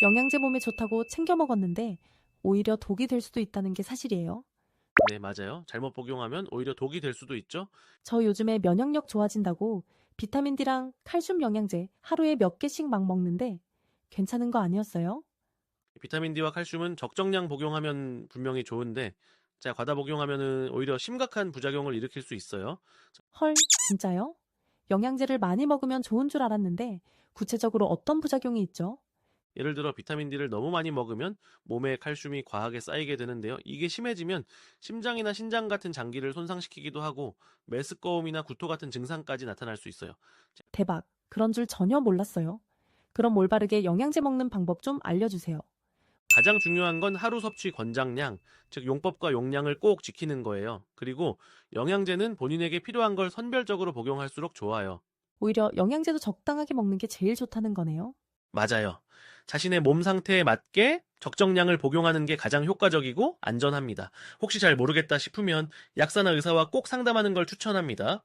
영양제 몸에 좋다고 챙겨 먹었는데 오히려 독이 될 수도 있다는 게 사실이에요. 네, 맞아요. 잘못 복용하면 오히려 독이 될 수도 있죠. 저 요즘에 면역력 좋아진다고 비타민 D랑 칼슘 영양제 하루에 몇 개씩 막 먹는데 괜찮은 거 아니었어요? 비타민 D와 칼슘은 적정량 복용하면 분명히 좋은데 자, 과다 복용하면은 오히려 심각한 부작용을 일으킬 수 있어요. 헐, 진짜요? 영양제를 많이 먹으면 좋은 줄 알았는데 구체적으로 어떤 부작용이 있죠? 예를 들어 비타민 D를 너무 많이 먹으면 몸에 칼슘이 과하게 쌓이게 되는데요. 이게 심해지면 심장이나 신장 같은 장기를 손상시키기도 하고 메스꺼움이나 구토 같은 증상까지 나타날 수 있어요. 대박. 그런 줄 전혀 몰랐어요. 그럼 올바르게 영양제 먹는 방법 좀 알려주세요. 가장 중요한 건 하루 섭취 권장량, 즉 용법과 용량을 꼭 지키는 거예요. 그리고 영양제는 본인에게 필요한 걸 선별적으로 복용할수록 좋아요. 오히려 영양제도 적당하게 먹는 게 제일 좋다는 거네요. 맞아요. 자신의 몸 상태에 맞게 적정량을 복용하는 게 가장 효과적이고 안전합니다. 혹시 잘 모르겠다 싶으면 약사나 의사와 꼭 상담하는 걸 추천합니다.